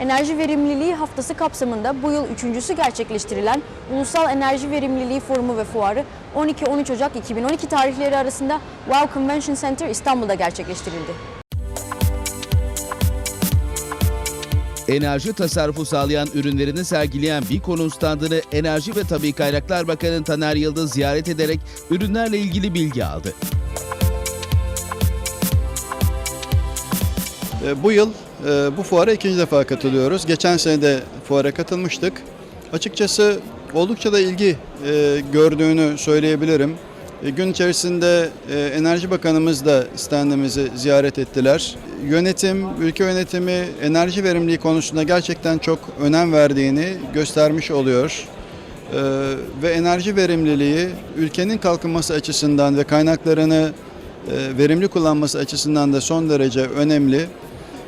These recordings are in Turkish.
Enerji Verimliliği Haftası kapsamında bu yıl üçüncüsü gerçekleştirilen Ulusal Enerji Verimliliği Forumu ve Fuarı 12-13 Ocak 2012 tarihleri arasında Wow Convention Center İstanbul'da gerçekleştirildi. Enerji tasarrufu sağlayan ürünlerini sergileyen Vico'nun standını Enerji ve Tabi Kaynaklar Bakanı Taner Yıldız ziyaret ederek ürünlerle ilgili bilgi aldı. E, Bu yıl bu fuara ikinci defa katılıyoruz. Geçen sene de fuara katılmıştık. Açıkçası oldukça da ilgi e, gördüğünü söyleyebilirim. E, Gün içerisinde e, Enerji Bakanımız da standımızı ziyaret ettiler. Yönetim, ülke yönetimi enerji verimliliği konusunda gerçekten çok önem verdiğini göstermiş oluyor. Ee, ve enerji verimliliği ülkenin kalkınması açısından ve kaynaklarını verimli kullanması açısından da son derece önemli.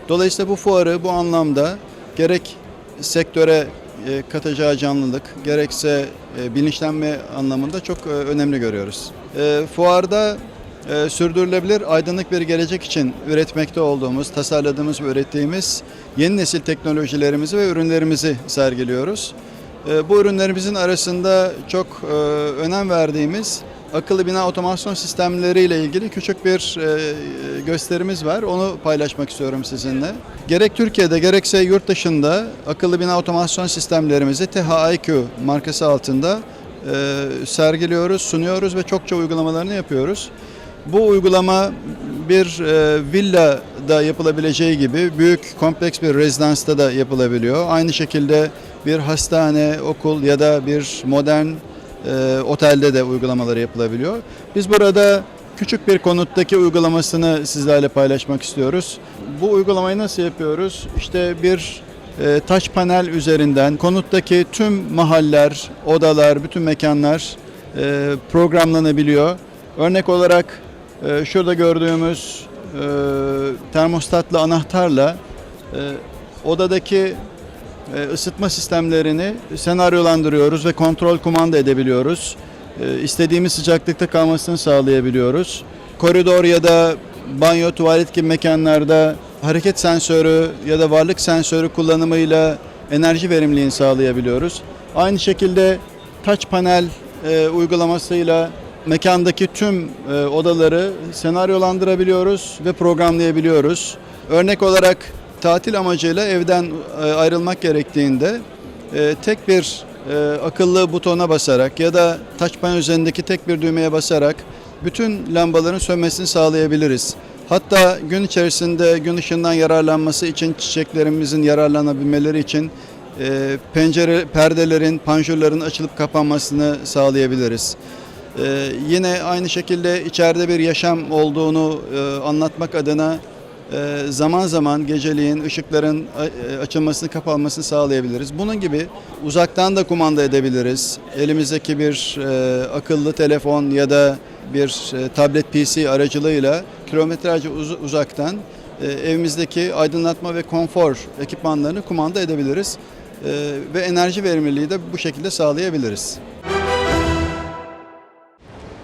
Dolayısıyla bu fuarı bu anlamda gerek sektöre e, katacağı canlılık gerekse e, bilinçlenme anlamında çok e, önemli görüyoruz. Fuarda sürdürülebilir aydınlık bir gelecek için üretmekte olduğumuz, tasarladığımız ve ürettiğimiz yeni nesil teknolojilerimizi ve ürünlerimizi sergiliyoruz. E, Bu ürünlerimizin arasında çok e, önem verdiğimiz akıllı bina otomasyon sistemleriyle ilgili küçük bir e, gösterimiz var. Onu paylaşmak istiyorum sizinle. Gerek Türkiye'de gerekse yurt dışında akıllı bina otomasyon sistemlerimizi THIQ markası altında e, sergiliyoruz, sunuyoruz ve çokça uygulamalarını yapıyoruz. Bu uygulama bir e, villada yapılabileceği gibi büyük kompleks bir rezidansta da yapılabiliyor. Aynı şekilde bir hastane, okul ya da bir modern e, otelde de uygulamaları yapılabiliyor. Biz burada küçük bir konuttaki uygulamasını sizlerle paylaşmak istiyoruz. Bu uygulamayı nasıl yapıyoruz? İşte bir e, taş panel üzerinden konuttaki tüm mahaller, odalar, bütün mekanlar e, programlanabiliyor. Örnek olarak e, şurada gördüğümüz e, termostatlı anahtarla e, odadaki ısıtma sistemlerini senaryolandırıyoruz ve kontrol kumanda edebiliyoruz. E, İstediğimiz sıcaklıkta kalmasını sağlayabiliyoruz. Koridor ya da banyo, tuvalet gibi mekanlarda hareket sensörü ya da varlık sensörü kullanımıyla enerji verimliliğini sağlayabiliyoruz. Aynı şekilde touch panel e, uygulamasıyla mekandaki tüm e, odaları senaryolandırabiliyoruz ve programlayabiliyoruz. Örnek olarak tatil amacıyla evden e, ayrılmak gerektiğinde e, tek bir e, akıllı butona basarak ya da touch panel üzerindeki tek bir düğmeye basarak bütün lambaların sönmesini sağlayabiliriz. Hatta gün içerisinde gün ışığından yararlanması için çiçeklerimizin yararlanabilmeleri için pencere perdelerin, panjurların açılıp kapanmasını sağlayabiliriz. Yine aynı şekilde içeride bir yaşam olduğunu anlatmak adına zaman zaman geceliğin ışıkların e, açılmasını kapanmasını sağlayabiliriz. Bunun gibi uzaktan da kumanda edebiliriz. Elimizdeki bir e, akıllı telefon ya da bir e, tablet PC aracılığıyla kilometrelerce uz- uzaktan evimizdeki aydınlatma ve konfor ekipmanlarını kumanda edebiliriz. Ve enerji verimliliği de bu şekilde sağlayabiliriz.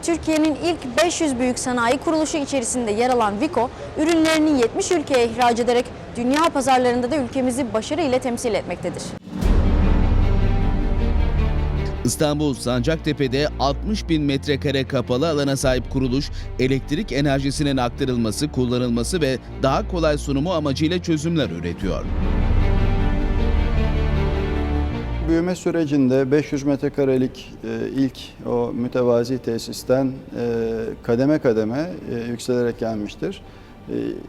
Türkiye'nin ilk 500 büyük sanayi kuruluşu içerisinde yer alan Vico, ürünlerini 70 ülkeye ihraç ederek dünya pazarlarında da ülkemizi başarı ile temsil etmektedir. İstanbul Sancaktepe'de 60 bin metrekare kapalı alana sahip kuruluş, elektrik enerjisinin aktarılması, kullanılması ve daha kolay sunumu amacıyla çözümler üretiyor. Büyüme sürecinde 500 metrekarelik e, ilk o mütevazi tesisten e, kademe kademe e, yükselerek gelmiştir.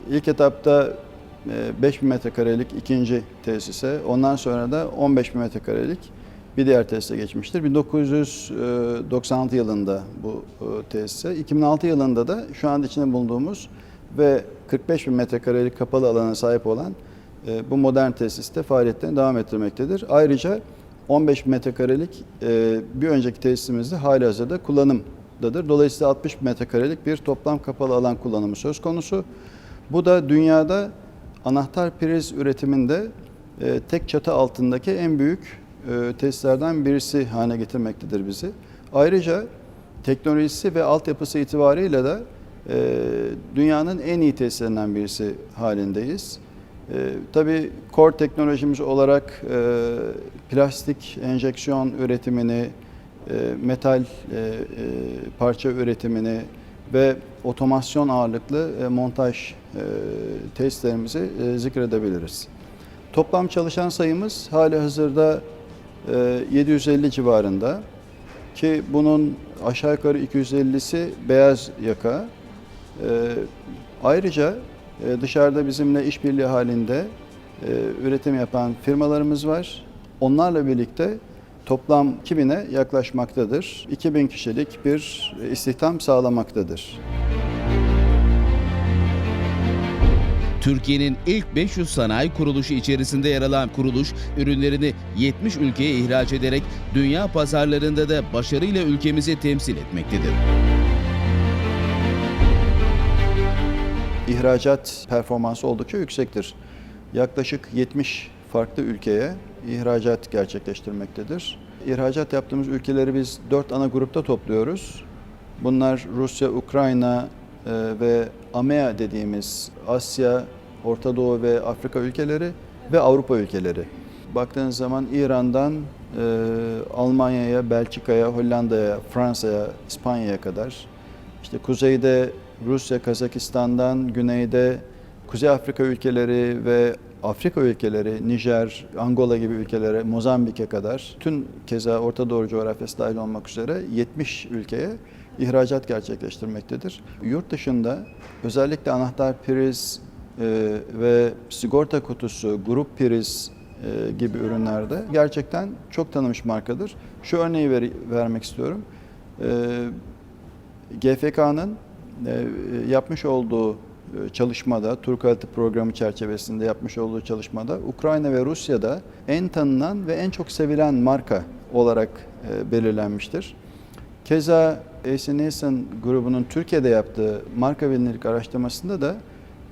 İlk etapta e, 5000 metrekarelik ikinci tesise, ondan sonra da 15 bin metrekarelik bir diğer tesise geçmiştir. 1996 yılında bu tesise, 2006 yılında da şu anda içinde bulunduğumuz ve 45 bin metrekarelik kapalı alana sahip olan bu modern tesiste faaliyetlerini devam ettirmektedir. Ayrıca 15 metrekarelik e, bir önceki tesisimizde hali hazırda kullanımdadır. Dolayısıyla 60 metrekarelik bir toplam kapalı alan kullanımı söz konusu. Bu da dünyada anahtar priz üretiminde e, tek çatı altındaki en büyük e, tesislerden birisi haline getirmektedir bizi. Ayrıca teknolojisi ve altyapısı itibariyle de e, dünyanın en iyi tesislerinden birisi halindeyiz. E, tabii core teknolojimiz olarak e, plastik enjeksiyon üretimini, e, metal e, e, parça üretimini ve otomasyon ağırlıklı e, montaj e, tesislerimizi e, zikredebiliriz. Toplam çalışan sayımız hali hazırda e, 750 civarında ki bunun aşağı yukarı 250'si beyaz yaka. E, ayrıca dışarıda bizimle işbirliği halinde e, üretim yapan firmalarımız var. Onlarla birlikte toplam 2000'e yaklaşmaktadır. 2000 kişilik bir istihdam sağlamaktadır. Türkiye'nin ilk 500 sanayi kuruluşu içerisinde yer alan kuruluş, ürünlerini 70 ülkeye ihraç ederek dünya pazarlarında da başarıyla ülkemizi temsil etmektedir. İhracat performansı oldukça yüksektir. Yaklaşık 70 farklı ülkeye ihracat gerçekleştirmektedir. İhracat yaptığımız ülkeleri biz 4 ana grupta topluyoruz. Bunlar Rusya, Ukrayna e, ve AMEA dediğimiz Asya, Orta Doğu ve Afrika ülkeleri ve Avrupa ülkeleri. Baktığınız zaman İran'dan e, Almanya'ya, Belçika'ya, Hollanda'ya, Fransa'ya, İspanya'ya kadar işte kuzeyde Rusya, Kazakistan'dan, güneyde Kuzey Afrika ülkeleri ve Afrika ülkeleri, Nijer, Angola gibi ülkelere, Mozambik'e kadar tüm keza Orta Doğu coğrafyası dahil olmak üzere 70 ülkeye ihracat gerçekleştirmektedir. Yurt dışında özellikle anahtar priz e, ve sigorta kutusu, grup priz e, gibi ürünlerde gerçekten çok tanınmış markadır. Şu örneği ver- vermek istiyorum. E, GFK'nın yapmış olduğu e, çalışmada, Tur Kalite Programı çerçevesinde yapmış olduğu çalışmada Ukrayna ve Rusya'da en tanınan ve en çok sevilen marka olarak e, belirlenmiştir. Keza Nielsen grubunun Türkiye'de yaptığı marka bilinirlik araştırmasında da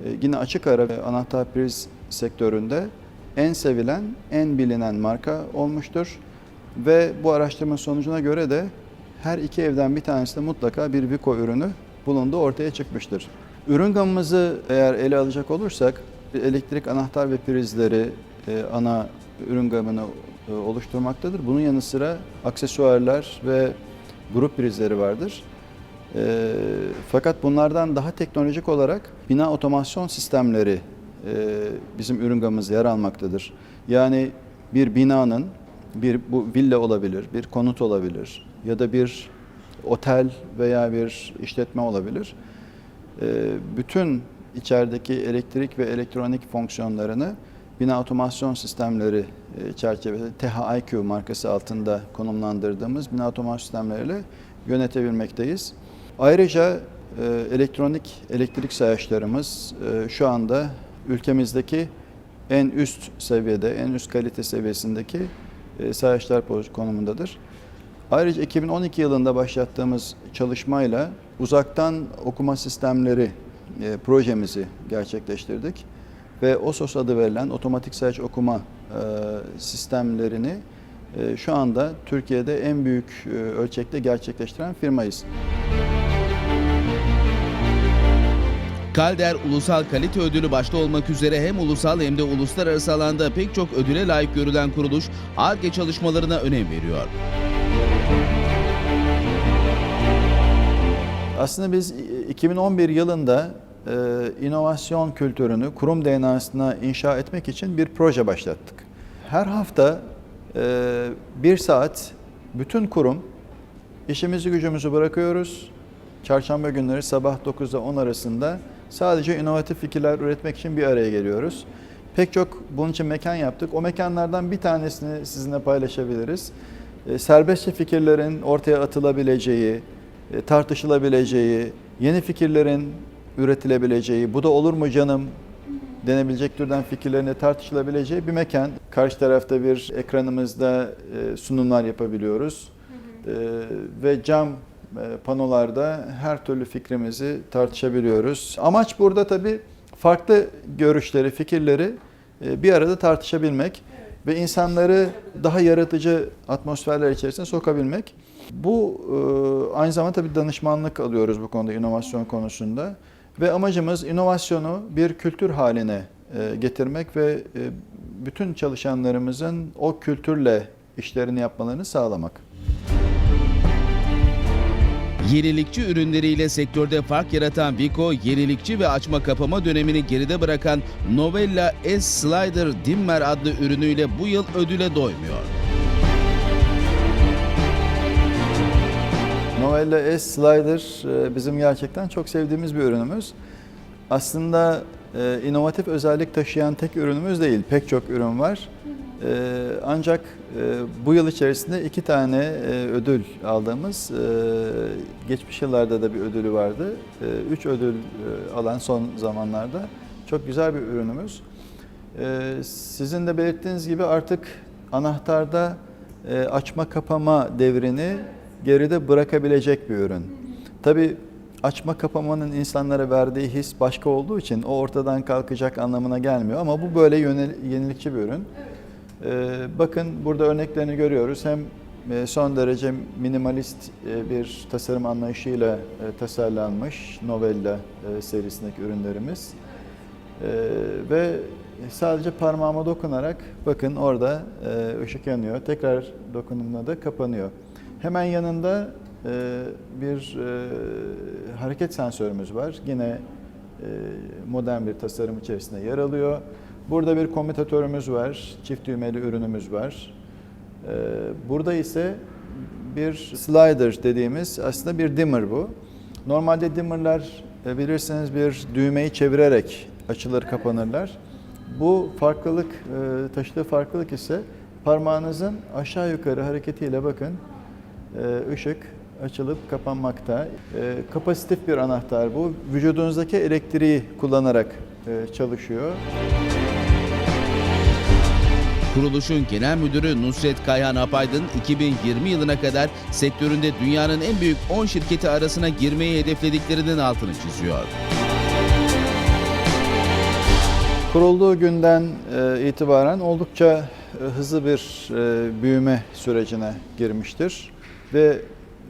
e, yine açık ara ve anahtar priz sektöründe en sevilen, en bilinen marka olmuştur. Ve bu araştırma sonucuna göre de her iki evden bir tanesinde mutlaka bir Vico ürünü bulunduğu ortaya çıkmıştır. Ürün gamımızı eğer ele alacak olursak elektrik anahtar ve prizleri e, ana ürün gamını e, oluşturmaktadır. Bunun yanı sıra aksesuarlar ve grup prizleri vardır. E, fakat bunlardan daha teknolojik olarak bina otomasyon sistemleri e, bizim ürün gamımızda yer almaktadır. Yani bir binanın bir bu villa olabilir, bir konut olabilir ya da bir otel veya bir işletme olabilir. E, bütün içerideki elektrik ve elektronik fonksiyonlarını bina otomasyon sistemleri e, çerçevesinde THIQ markası altında konumlandırdığımız bina otomasyon sistemleriyle yönetebilmekteyiz. Ayrıca e, elektronik elektrik sayaçlarımız e, şu anda ülkemizdeki en üst seviyede, en üst kalite seviyesindeki sayaçlar konumundadır. Ayrıca 2012 yılında başlattığımız çalışmayla uzaktan okuma sistemleri e, projemizi gerçekleştirdik ve OSOS adı verilen otomatik sayaç okuma e, sistemlerini e, şu anda Türkiye'de en büyük e, ölçekte gerçekleştiren firmayız. Kalder Ulusal Kalite Ödülü başta olmak üzere hem ulusal hem de uluslararası alanda pek çok ödüle layık görülen kuruluş ARGE çalışmalarına önem veriyor. Aslında biz 2011 yılında e, inovasyon kültürünü kurum DNA'sına inşa etmek için bir proje başlattık. Her hafta e, bir saat bütün kurum işimizi gücümüzü bırakıyoruz. Çarşamba günleri sabah 9 ile 10 arasında sadece inovatif fikirler üretmek için bir araya geliyoruz. Pek çok bunun için mekan yaptık. O mekanlardan bir tanesini sizinle paylaşabiliriz. E, serbestçe fikirlerin ortaya atılabileceği, tartışılabileceği, yeni fikirlerin üretilebileceği, bu da olur mu canım denebilecek türden fikirlerini tartışılabileceği bir mekan. Karşı tarafta bir ekranımızda e, sunumlar yapabiliyoruz. E, Ve cam e, panolarda her türlü fikrimizi tartışabiliyoruz. Amaç burada tabii farklı görüşleri, fikirleri e, bir arada tartışabilmek ve insanları daha yaratıcı atmosferler içerisine sokabilmek. Bu e, aynı zamanda tabii danışmanlık alıyoruz bu konuda inovasyon konusunda ve amacımız inovasyonu bir kültür haline e, getirmek ve e, bütün çalışanlarımızın o kültürle işlerini yapmalarını sağlamak. Yenilikçi ürünleriyle sektörde fark yaratan Vico, yenilikçi ve açma kapama dönemini geride bırakan Novella S Slider Dimmer adlı ürünüyle bu yıl ödüle doymuyor. Novella S Slider e, bizim gerçekten çok sevdiğimiz bir ürünümüz. Aslında e, inovatif özellik taşıyan tek ürünümüz değil, pek çok ürün var. E, Ancak bu yıl içerisinde iki tane ödül aldığımız, geçmiş yıllarda da bir ödülü vardı. Üç ödül alan son zamanlarda çok güzel bir ürünümüz. Sizin de belirttiğiniz gibi artık anahtarda açma kapama devrini geride bırakabilecek bir ürün. Tabii açma kapamanın insanlara verdiği his başka olduğu için o ortadan kalkacak anlamına gelmiyor ama bu böyle yönel- yenilikçi bir ürün. Ee, bakın burada örneklerini görüyoruz. Hem e, son derece minimalist e, bir tasarım anlayışıyla e, tasarlanmış Novella serisindeki ürünlerimiz. Ee, ve sadece parmağıma dokunarak bakın orada ışık yanıyor. Tekrar dokunduğumda da kapanıyor. Hemen yanında e, bir e, hareket sensörümüz var. Yine e, modern bir tasarım içerisinde yer alıyor. Burada bir komutatörümüz var. Çift düğmeli ürünümüz var. E, burada ise bir slider dediğimiz aslında bir dimmer bu. Normalde dimmerler e, bilirsiniz bir düğmeyi çevirerek açılır kapanırlar. Bu farklılık, e, taşıdığı farklılık ise parmağınızın aşağı yukarı hareketiyle bakın ışık açılıp kapanmakta. E, Kapasitif bir anahtar bu. Vücudunuzdaki elektriği kullanarak e, çalışıyor. Kuruluşun genel müdürü Nusret Kayhan Apaydın 2020 yılına kadar sektöründe dünyanın en büyük 10 şirketi arasına girmeyi hedeflediklerinin altını çiziyor. Kurulduğu günden e, itibaren oldukça e, hızlı bir büyüme sürecine girmiştir ve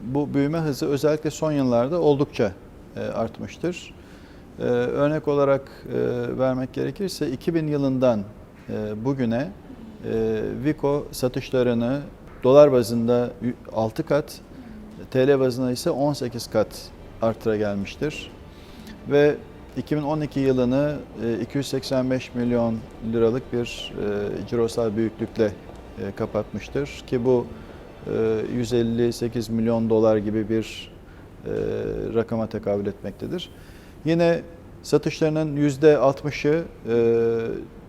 bu büyüme hızı özellikle son yıllarda oldukça e, artmıştır. E, Örnek olarak e, vermek gerekirse 2000 yılından bugüne Vico satışlarını dolar bazında 6 kat, TL bazında ise 18 kat artıra gelmiştir. Ve 2012 yılını e, 285 milyon liralık bir cirosal büyüklükle kapatmıştır ki bu 158 milyon dolar gibi bir e, rakama tekabül etmektedir. Yine satışlarının %60'ı e,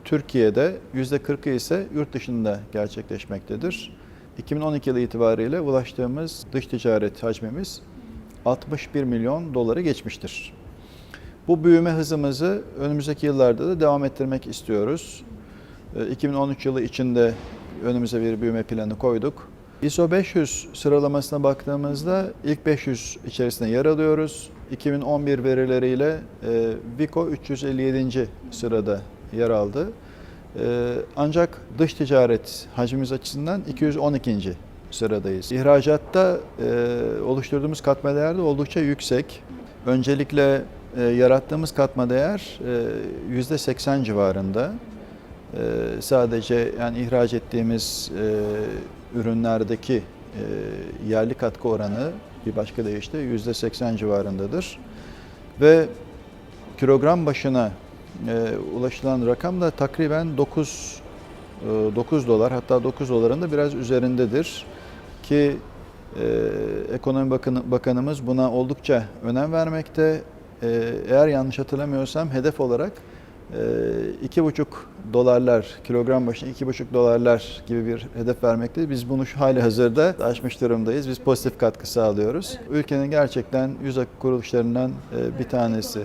Türkiye'de, %40'ı ise yurt dışında gerçekleşmektedir. 2012 yılı itibariyle ulaştığımız dış ticaret hacmimiz 61 milyon doları geçmiştir. Bu büyüme hızımızı önümüzdeki yıllarda da devam ettirmek istiyoruz. Ee, 2013 yılı içinde önümüze bir büyüme planı koyduk. ISO 500 sıralamasına baktığımızda ilk 500 içerisinde yer alıyoruz. 2011 verileriyle e, Vico 357. sırada yer aldı. E, Ancak dış ticaret hacmimiz açısından 212. sıradayız. İhracatta e, oluşturduğumuz katma değer de oldukça yüksek. Öncelikle e, yarattığımız katma değer e, %80 civarında. E, sadece yani ihraç ettiğimiz e, ürünlerdeki e, yerli katkı oranı bir başka deyişle %80 civarındadır. Ve kilogram başına e, ulaşılan rakam da takriben 9 e, 9 dolar hatta 9 doların da biraz üzerindedir ki Ekonomi Bakanı, Bakanımız buna oldukça önem vermekte. Eğer yanlış hatırlamıyorsam hedef olarak 2,5 dolarlar, kilogram başına 2,5 dolarlar gibi bir hedef vermekte. Biz bunu şu hali hazırda aşmış durumdayız. Biz pozitif katkı sağlıyoruz. Ülkenin gerçekten yüz kuruluşlarından e, bir tanesi